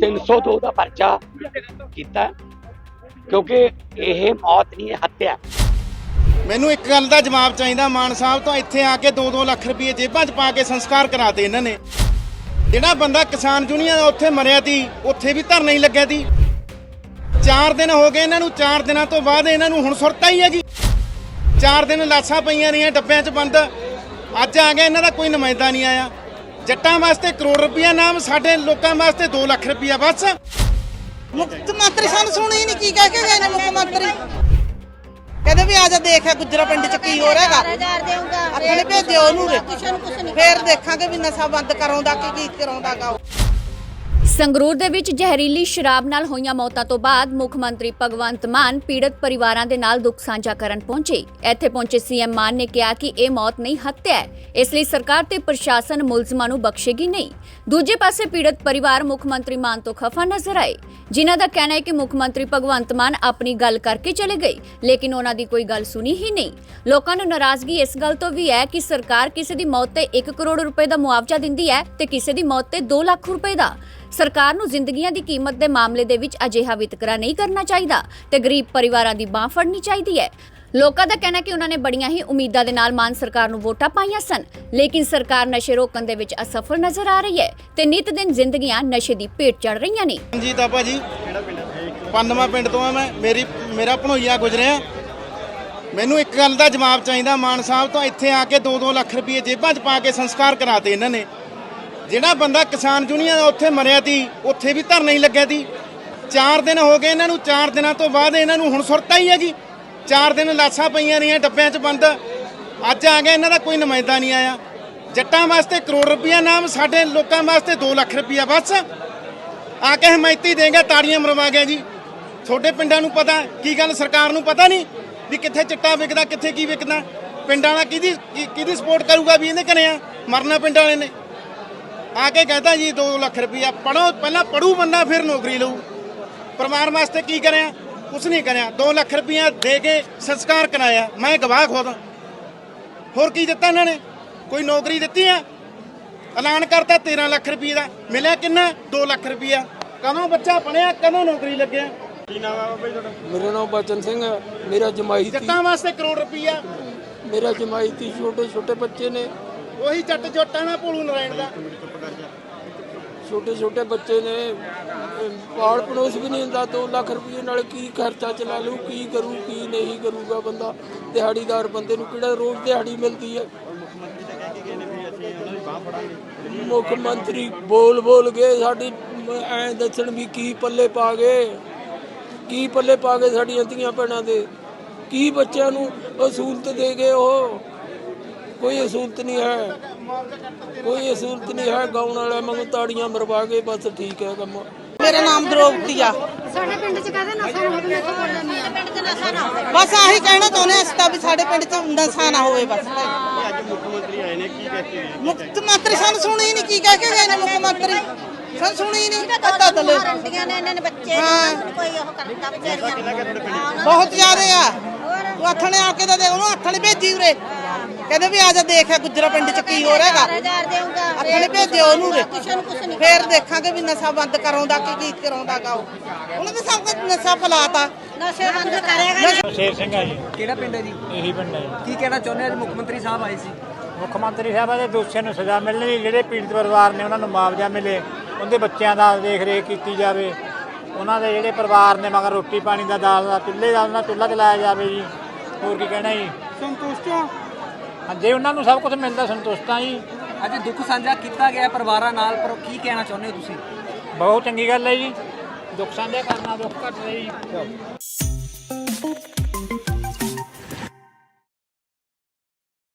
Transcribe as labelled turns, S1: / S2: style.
S1: 302 ਦਾ ਪਰਚਾ ਕੀਤਾ ਕਿਉਂਕਿ ਇਹ ਮੌਤ ਨਹੀਂ ਹੈ ਹੱਤਿਆ।
S2: ਮੈਨੂੰ ਇੱਕ ਗੱਲ ਦਾ ਜਵਾਬ ਚਾਹੀਦਾ, ਮਾਨ ਸਾਹਿਬ, ਤੋਂ ਇੱਥੇ ਆ ਕੇ 2-2 ਲੱਖ ਰੁਪਏ ਜੇਬਾਂ 'ਚ ਪਾ ਕੇ ਸੰਸਕਾਰ ਕਰਾਤੇ ਇਹਨਾਂ ਨੇ। ਜਿਹੜਾ ਬੰਦਾ ਕਿਸਾਨ ਯੂਨੀਅਨ ਉੱਥੇ ਮਰਿਆ ਤੀ, ਉੱਥੇ ਵੀ ਧਰਨਾ ਹੀ ਲੱਗਿਆ ਤੀ। 4 ਦਿਨ ਹੋ ਗਏ ਇਹਨਾਂ ਨੂੰ 4 ਦਿਨਾਂ ਤੋਂ ਬਾਅਦ ਇਹਨਾਂ ਨੂੰ ਹੁਣ ਸੁਰਤਾ ਹੀ ਹੈ ਜੀ 4 ਦਿਨ ਲਾਸ਼ਾਂ ਪਈਆਂ ਰਹੀਆਂ, ਡੱਬਿਆਂ 'ਚ ਬੰਦ। ਅੱਜ ਆ ਗਿਆ, ਇਹਨਾਂ ਦਾ ਕੋਈ ਨੁਮਾਇੰਦਾ ਨਹੀਂ ਆਇਆ। ਜੱਟਾਂ ਵਾਸਤੇ ਕਰੋੜ ਰੁਪਇਆ ਨਾਮ ਸਾਡੇ ਲੋਕਾਂ ਵਾਸਤੇ 2 ਲੱਖ ਰੁਪਇਆ ਬਸ।
S3: ਮੁੱਖ ਮੰਤਰੀ ਸਾਨੂੰ ਸੁਣੀ ਨਹੀਂ ਕੀ ਕਹਿ ਕੇ ਗਏ ਨੇ ਮੁੱਖ ਮੰਤਰੀ? ਕਹਿੰਦੇ ਵੀ ਆ ਜਾ ਦੇਖਿਆ ਗੁੱਜਰਾ ਪਿੰਡ ਚ ਕੀ ਹੋ ਰਿਹਾਗਾ
S4: ਹਜ਼ਾਰ ਦੇਊਗਾ
S3: ਆਪਣੇ ਭੇਜਿਓ ਉਹਨੂੰ ਫੇਰ ਦੇਖਾਂਗੇ ਵੀ ਨਸ਼ਾ ਬੰਦ ਕਰਾਉਂਦਾ ਕਿ ਕੀ ਕਰਾਉਂਦਾਗਾ ਉਹ।
S5: ਸੰਗਰੂਰ ਦੇ ਵਿੱਚ ਜ਼ਹਿਰੀਲੀ ਸ਼ਰਾਬ ਨਾਲ ਹੋਈਆਂ ਮੌਤਾਂ ਤੋਂ ਬਾਅਦ ਮੁੱਖ ਮੰਤਰੀ ਭਗਵੰਤ ਮਾਨ ਪੀੜਤ ਪਰਿਵਾਰਾਂ ਦੇ ਨਾਲ ਦੁੱਖ ਸਾਂਝਾ ਕਰਨ ਪਹੁੰਚੇ। ਇੱਥੇ ਪਹੁੰਚੇ ਸੀਐਮ ਮਾਨ ਨੇ ਕਿਹਾ ਕਿ ਇਹ ਮੌਤ ਨਹੀਂ, ਹੱਤਿਆ ਹੈ। ਇਸ ਲਈ ਸਰਕਾਰ ਤੇ ਪ੍ਰਸ਼ਾਸਨ ਮੁਲਜ਼ਮਾਂ ਨੂੰ ਬਖਸ਼ੇਗੀ ਨਹੀਂ। ਦੂਜੇ ਪਾਸੇ ਪੀੜਤ ਪਰਿਵਾਰ ਮੁੱਖ ਮੰਤਰੀ ਮਾਨ ਤੋਂ ਖਫਾ ਨਜ਼ਰ ਆਏ। ਜਿਨ੍ਹਾਂ ਦਾ ਕਹਿਣਾ ਹੈ ਕਿ ਮੁੱਖ ਮੰਤਰੀ ਭਗਵੰਤ ਮਾਨ ਆਪਣੀ ਗੱਲ ਕਰਕੇ ਚਲੇ ਗਏ, ਲੇਕਿਨ ਉਹਨਾਂ ਦੀ ਕੋਈ ਗੱਲ ਸੁਣੀ ਹੀ ਨਹੀਂ। ਲੋਕਾਂ ਨੂੰ ਨਾਰਾਜ਼ਗੀ ਇਸ ਗੱਲ ਤੋਂ ਵੀ ਹੈ ਕਿ ਸਰਕਾਰ ਕਿਸੇ ਦੀ ਮੌਤ ਤੇ 1 ਕਰੋੜ ਰੁਪਏ ਦਾ ਮੁਆਵਜ਼ਾ ਦਿੰਦੀ ਹੈ ਤੇ ਕਿਸੇ ਦੀ ਮੌਤ ਤੇ 2 ਲੱਖ ਰੁਪਏ ਦਾ। ਸਰਕਾਰ ਨੂੰ ਜ਼ਿੰਦਗੀਆਂ ਦੀ ਕੀਮਤ ਦੇ ਮਾਮਲੇ ਦੇ ਵਿੱਚ ਅਜਿਹਾ ਵਿਤਕਰਾ ਨਹੀਂ ਕਰਨਾ ਚਾਹੀਦਾ ਤੇ ਗਰੀਬ ਪਰਿਵਾਰਾਂ ਦੀ ਬਾਹ ਫੜਨੀ ਚਾਹੀਦੀ ਹੈ। ਲੋਕਾਂ ਦਾ ਕਹਿਣਾ ਕਿ ਉਹਨਾਂ ਨੇ ਬੜੀਆਂ ਹੀ ਉਮੀਦਾਂ ਦੇ ਨਾਲ ਮਾਨ ਸਰਕਾਰ ਨੂੰ ਵੋਟਾਂ ਪਾਈਆਂ ਸਨ, ਲੇਕਿਨ ਸਰਕਾਰ ਨਸ਼ੇ ਰੋਕਣ ਦੇ ਵਿੱਚ ਅਸਫਲ ਨਜ਼ਰ ਆ ਰਹੀ ਹੈ ਤੇ ਨਿਤ ਦਿਨ ਜ਼ਿੰਦਗੀਆਂ ਨਸ਼ੇ ਦੀ ਭੇਟ ਚੜ ਰਹੀਆਂ ਨੇ।
S2: ਜੀ ਤਾਂ ਭਾਜੀ ਕਿਹੜਾ ਪਿੰਡ ਤੋਂ ਆ ਮੈਂ, ਮੇਰੀ, ਮੇਰਾ ਭਣੋਈਆ ਗੁਜਰਿਆ। ਮੈਨੂੰ ਇੱਕ ਗੱਲ ਦਾ ਜਵਾਬ ਚਾਹੀਦਾ, ਮਾਨ ਸਾਹਿਬ ਤੋਂ ਇੱਥੇ ਆ ਕੇ 2-2 ਲੱਖ ਰੁਪਏ ਜੇਬਾਂ 'ਚ ਪਾ ਕੇ ਸੰਸਕਾਰ ਕਰਾਤੇ ਇਹਨਾਂ ਨੇ। ਜਿਹੜਾ ਬੰਦਾ ਕਿਸਾਨ ਯੂਨੀਅਨ ਉੱਥੇ ਮਰਿਆ ਤੀ, ਉੱਥੇ ਵੀ ਧਰਨਾ ਹੀ ਲੱਗਿਆ ਤੀ। 4 ਦਿਨ ਹੋ ਗਏ ਇਹਨਾਂ ਨੂੰ 4 ਦਿਨਾਂ ਤੋਂ ਬਾਅਦ ਇਹਨਾਂ ਨੂੰ ਹੁਣ ਸੁਰਤਾ ਹੀ ਹੈ ਜੀ 4 ਦਿਨ ਲਾਸ਼ਾਂ ਪਈਆਂ ਰਹੀਆਂ ਡੱਬਿਆਂ 'ਚ ਬੰਦ। ਅੱਜ ਆ ਗਿਆ, ਇਹਨਾਂ ਦਾ ਕੋਈ ਨੁਮਾਇੰਦਾ ਨਹੀਂ ਆਇਆ। ਜੱਟਾਂ ਵਾਸਤੇ ਕਰੋੜ ਰੁਪਇਆ ਨਾਮ, ਸਾਡੇ ਲੋਕਾਂ ਵਾਸਤੇ 2 ਲੱਖ ਰੁਪਇਆ ਬਸ। ਆ ਕੇ ਹਮਾਇਤੀ ਦੇਗਾ, ਤਾੜੀਆਂ ਮਰਵਾ ਗਿਆ ਜੀ। ਤੁਹਾਡੇ ਪਿੰਡਾਂ ਨੂੰ ਪਤਾ, ਕੀ ਗੱਲ ਸਰਕਾਰ ਨੂੰ ਪਤਾ ਨਹੀਂ ਵੀ ਕਿੱਥੇ ਚਿੱਟਾ ਵਿਕਦਾ, ਕਿੱਥੇ ਕੀ ਵਿਕਦਾ। ਪਿੰਡਾਂ ਵਾਲਾ ਕਿਹਦੀ, ਕੀ- ਕਿਹਦੀ ਸਪੋਰਟ ਕਰੂਗਾ ਵੀ ਇਹਨੇ ਕਰਿਆ ਮਰਨਾ ਪਿੰਡ ਵਾਲੇ ਨੇ। ਆ ਕੇ ਕਹਤਾ ਜੀ 2 ਲੱਖ ਰੁਪਇਆ ਪੜੋ ਪਹਿਲਾਂ ਪੜੂ ਬੰਦਾ ਫਿਰ ਨੌਕਰੀ ਲਊ। ਪਰਿਵਾਰ ਵਾਸਤੇ ਕੀ ਕਰਿਆ? ਕੁਛ ਨਹੀਂ ਕਰਿਆ। 2 ਲੱਖ ਰੁਪਇਆ ਦੇ ਕੇ ਸੰਸਕਾਰ ਕਰਾਇਆ। ਮੈਂ ਗਵਾਹ ਖੁਦ। ਹੋਰ ਕੀ ਦਿੱਤਾ ਇਹਨਾਂ ਨੇ? ਕੋਈ ਨੌਕਰੀ ਦਿੱਤੀ ਆ? ਐਲਾਨ ਕਰਤਾ 13 ਲੱਖ ਰੁਪਏ ਦਾ। ਮਿਲਿਆ ਕਿੰਨਾ? 2 ਲੱਖ ਰੁਪਇਆ ਕਦੋਂ ਬੱਚਾ ਪੜਿਆ ਕਦੋਂ ਨੌਕਰੀ ਲੱਗਿਆ?
S6: ਮੇਰਾ ਨਾਮ ਬਚਨ ਸਿੰਘ ਹੈ ਮੇਰਾ ਜਮਾਈ
S2: ਜੱਟਾਂ ਵਾਸਤੇ ਕਰੋੜ ਰੁਪਇਆ
S6: ਮੇਰਾ ਜਮਾਈ ਤੀ ਛੋਟੇ ਛੋਟੇ ਬੱਚੇ ਨੇ।
S2: ਉਹੀ ਜੱਟ ਜੋਟਾਂ ਦਾ ਭੋਲੂ ਨਾਰਾਇਣ ਦਾ।
S6: ਛੋਟੇ ਛੋਟੇ ਬੱਚੇ ਨੇ ਅਮ, ਪਾਲ ਪੜੋਸ ਵੀ ਨਹੀਂ ਹੁੰਦਾ 2 ਲੱਖ ਰੁਪਏ ਨਾਲ ਕੀ ਖਰਚਾ ਚਲਾ ਲੂ ਕੀ ਕਰੂ ਕੀ ਨਹੀਂ ਕਰੂਗਾ ਬੰਦਾ। ਦਿਹਾੜੀਦਾਰ ਬੰਦੇ ਨੂੰ ਕਿਹੜਾ ਰੋਜ਼ ਦਿਹਾੜੀ ਮਿਲਦੀ ਹੈ? ਮੁੱਖ ਮੰਤਰੀ ਬੋਲ ਬੋਲ ਗਏ ਸਾਡੀ ਐ ਦੱਸਣ ਵੀ ਕੀ ਪੱਲੇ ਪਾ ਗਏ। ਕੀ ਪੱਲੇ ਪਾ ਗਏ ਸਾਡੀਆਂ ਧੀਆਂ ਭੈਣਾਂ ਦੇ? ਕੀ ਬੱਚਿਆਂ ਨੂੰ ਸਹੂਲਤ ਦੇ ਗਏ ਉਹ? ਕੋਈ ਅਸੂਲਤ ਨਹੀਂ ਹੈ। ਕੋਈ ਅਸੂਲਤ ਨਹੀਂ ਹੈ। ਗਾਉਣ ਵਾਲਾ ਮੰਗੂ ਤਾੜੀਆਂ ਮਰਵਾ ਕੇ ਬਸ ਠੀਕ ਹੈ ਕੰਮ।
S3: ਮੇਰਾ ਨਾਮ ਦ੍ਰੋਪਦੀ ਆ।
S4: ਸਾਡੇ ਪਿੰਡ ਚ ਕਹਦੇ ਨਸ਼ਾ ਨਾ ਹੋਵੇ? ਮੈਥੋਂ ਬੋਲ ਜਾਂਦੀ ਆ ਪਿੰਡ ਚ ਨਸ਼ਾ ਨਾ ਹੋਵੇ
S3: ਬਸ ਆਹੀ ਕਹਿਣਾ ਚਾਹੁੰਦੇ ਅਸੀਂ ਤਾਂ ਵੀ ਸਾਡੇ ਪਿੰਡ ਚ ਨਸ਼ਾ ਨਾ ਹੋਵੇ ਬਸ। ਮੁੱਖ ਮੰਤਰੀ ਸਾਨੂੰ ਸੁਣੀ ਨਹੀਂ ਕੀ ਕਹਿ ਕੇ ਗਏ ਨੇ ਮੁੱਖ ਮੰਤਰੀ? ਸਾਨੂੰ ਸੁਣੀ ਨਹੀਂ ਅੱਧਾ ਦਲੇ
S4: ਰੰਡੀਆਂ ਨੇ ਇਹਨਾਂ ਨੇ ਬੱਚੇ
S3: ਹਾਂ।
S4: ਨੇ ਕੋਈ ਉਹ ਕਰਦਾ ਵਿਚਾਰੀਆਂ ਨੂੰ।
S3: ਬਹੁਤ ਜ਼ਿਆਦੇ ਆ। ਤੂੰ ਆਥਣੇ ਆ ਕੇ ਤਾਂ ਦੇ ਉਹਨੂੰ ਆਥਣੇ ਭੇਜੀ ਉਰੇ। ਕਹਿੰਦੇ ਵੀ ਆ ਜਾ ਦੇਖਿਆ ਗੁੱਜਰਾ ਪਿੰਡ ਚ ਕੀ ਹੋ ਰਿਹਾਗਾ
S4: ਹਜ਼ਾਰ ਦੇਊਗਾ
S3: ਆਥਣੇ ਭੇਜਿਓ ਉਹਨੂੰ। ਰੇ
S4: ਨੂੰ ਕੁਛ ਨਹੀਂ
S3: ਫੇਰ ਦੇਖਾਂਗੇ ਵੀ ਨਸ਼ਾ ਬੰਦ ਕਰਾਉਂਦਾ ਕਿ ਕੀ ਕਰਾਉਂਦਾਗਾ ਉਹ। ਉਹਨੇ ਤਾਂ ਸਭ ਕੁਝ ਨਸ਼ਾ ਫਲਾਤਾ।
S4: ਨਸ਼ੇ ਬੰਦ ਕਰੇਗਾ
S7: ਸ਼ੇਰ ਸਿੰਘ ਆ ਜੀ।
S8: ਕਿਹੜਾ ਪਿੰਡ ਹੈ ਜੀ?
S7: ਇਹੀ ਪਿੰਡ ਹੈ ਜੀ।
S8: ਕੀ ਕਹਿਣਾ ਚਾਹੁੰਦੇ ਅੱਜ ਮੁੱਖ ਮੰਤਰੀ ਸਾਹਿਬ ਆਏ ਸੀ।
S7: ਮੁੱਖ ਮੰਤਰੀ ਸਾਹਿਬ ਦੇ ਦੋਸ਼ੀਆਂ ਨੂੰ ਸਜ਼ਾ ਮਿਲਣੀ ਜਿਹੜੇ ਪੀੜਤ ਪਰਿਵਾਰ ਨੇ ਉਹਨਾਂ ਨੂੰ ਮੁਆਵਜ਼ਾ ਮਿਲੇ ਉਹਦੇ ਬੱਚਿਆਂ ਦਾ ਦੇਖ ਰੇਖ ਕੀਤੀ ਜਾਵੇ ਉਹਨਾਂ ਦੇ ਜਿਹੜੇ ਪਰਿਵਾਰ ਨੇ ਮਗਰ ਰੋਟੀ ਪਾਣੀ ਦਾ ਦਾਲ ਦਾ ਚੁੱਲ੍ਹੇ ਦਾ ਉਹਨਾਂ ਚੁੱਲ੍ਹਾ ਚਲਾਇਆ ਜਾਵੇ ਜੀ। ਹੋਰ ਕੀ ਕਹਿਣਾ ਜੀ?
S3: ਸੰਤੁਸ਼ਟ
S7: ਜੇ ਉਹਨਾਂ ਨੂੰ ਸਭ ਕੁਝ ਮਿਲਦਾ ਸੰਤੁਸ਼ਟ ਹਾਂ। ਜੀ
S8: ਅੱਜ ਦੁੱਖ ਸਾਂਝਾ ਕੀਤਾ ਗਿਆ ਪਰਿਵਾਰਾਂ ਨਾਲ ਪਰ ਕੀ ਕਹਿਣਾ ਚਾਹੁੰਦੇ ਹੋ ਤੁਸੀਂ?
S7: ਬਹੁਤ ਚੰਗੀ ਗੱਲ ਹੈ ਜੀ। ਦੁੱਖ ਸਾਂਝਾ ਕਰਨਾ ਦੁੱਖ ਘੱਟ ਰਹੀ